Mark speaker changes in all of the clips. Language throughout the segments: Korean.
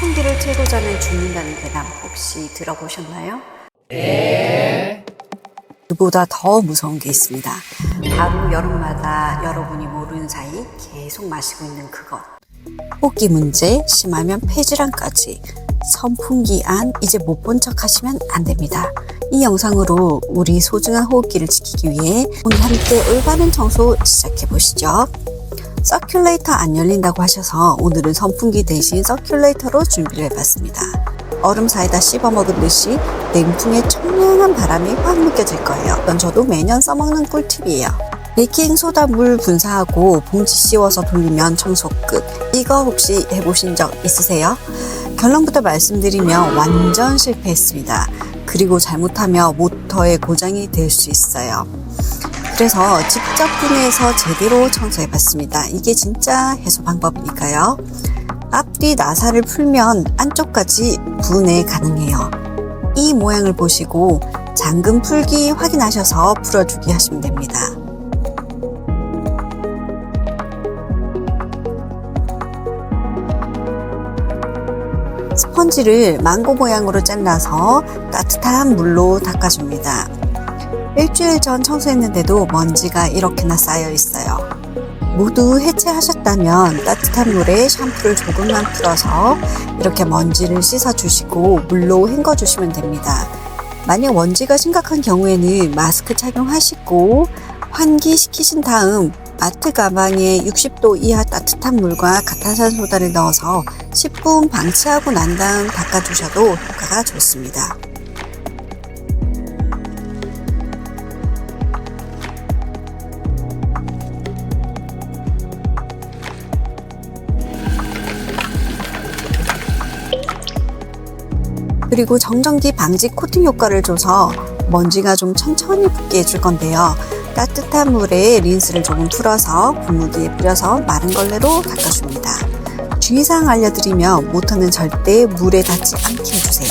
Speaker 1: 선풍기를 틀고 자면 죽는다는 괴담 혹시 들어보셨나요? 네. 그보다 더 무서운 게 있습니다. 바로 여름마다 여러분이 모르는 사이 계속 마시고 있는 그것. 호흡기 문제, 심하면 폐질환까지. 선풍기 안 이제 못 본 척 하시면 안 됩니다. 이 영상으로 우리 소중한 호흡기를 지키기 위해 오늘 함께 올바른 청소 시작해 보시죠. 서큘레이터 안 열린다고 하셔서 오늘은 선풍기 대신 서큘레이터로 준비를 해봤습니다. 얼음 사이다 씹어 먹은 듯이 냉풍의 청량한 바람이 확 느껴질 거예요. 이건 저도 매년 써먹는 꿀팁이에요. 베이킹 소다 물 분사하고 봉지 씌워서 돌리면 청소 끝. 이거 혹시 해보신 적 있으세요? 결론부터 말씀드리면 완전 실패했습니다. 그리고 잘못하면 모터에 고장이 될 수 있어요. 그래서 직접 분해해서 제대로 청소해 봤습니다. 이게 진짜 해소 방법이니까요. 앞뒤 나사를 풀면 안쪽까지 분해 가능해요. 이 모양을 보시고 잠금 풀기 확인하셔서 풀어주기 하시면 됩니다. 스펀지를 망고 모양으로 잘라서 따뜻한 물로 닦아줍니다. 일주일 전 청소했는데도 먼지가 이렇게나 쌓여 있어요. 모두 해체하셨다면 따뜻한 물에 샴푸를 조금만 풀어서 이렇게 먼지를 씻어주시고 물로 헹궈주시면 됩니다. 만약 먼지가 심각한 경우에는 마스크 착용하시고 환기시키신 다음 마트 가방에 60도 이하 따뜻한 물과 가탄산소다를 넣어서 10분 방치하고 난 다음 닦아주셔도 효과가 좋습니다. 그리고 정전기 방지 코팅 효과를 줘서 먼지가 좀 천천히 붙게 해줄 건데요. 따뜻한 물에 린스를 조금 풀어서 분무기에 뿌려서 마른 걸레로 닦아줍니다. 주의사항 알려드리면 모터는 절대 물에 닿지 않게 해주세요.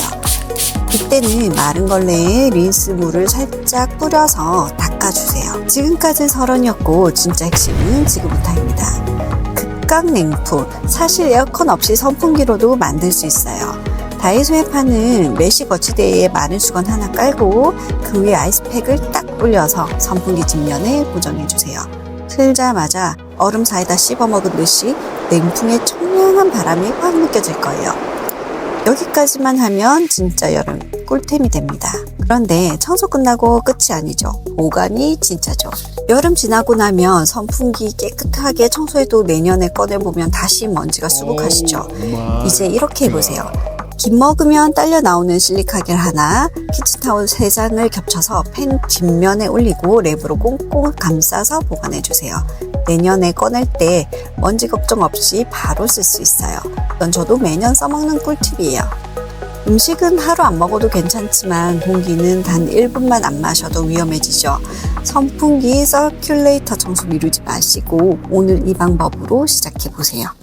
Speaker 1: 이때는 마른 걸레에 린스 물을 살짝 뿌려서 닦아주세요. 지금까지 설원이었고 진짜 핵심은 지금부터입니다. 극강 냉풍. 사실 에어컨 없이 선풍기로도 만들 수 있어요. 다이소에 파는 메쉬 거치대에 마른 수건 하나 깔고 그 위에 아이스팩을 딱 올려서 선풍기 뒷면에 고정해 주세요. 틀자마자 얼음 사이다 씹어 먹은 듯이 냉풍의 청량한 바람이 확 느껴질 거예요. 여기까지만 하면 진짜 여름 꿀템이 됩니다. 그런데 청소 끝나고 끝이 아니죠. 보관이 진짜죠. 여름 지나고 나면 선풍기 깨끗하게 청소해도 내년에 꺼내보면 다시 먼지가 수북하시죠. 이제 이렇게 해보세요. 김 먹으면 딸려 나오는 실리카겔 하나, 키친타올 3장을 겹쳐서 팬 뒷면에 올리고 랩으로 꽁꽁 감싸서 보관해 주세요. 내년에 꺼낼 때 먼지 걱정 없이 바로 쓸 수 있어요. 이건 저도 매년 써먹는 꿀팁이에요. 음식은 하루 안 먹어도 괜찮지만 공기는 단 1분만 안 마셔도 위험해지죠. 선풍기 서큘레이터 청소 미루지 마시고 오늘 이 방법으로 시작해 보세요.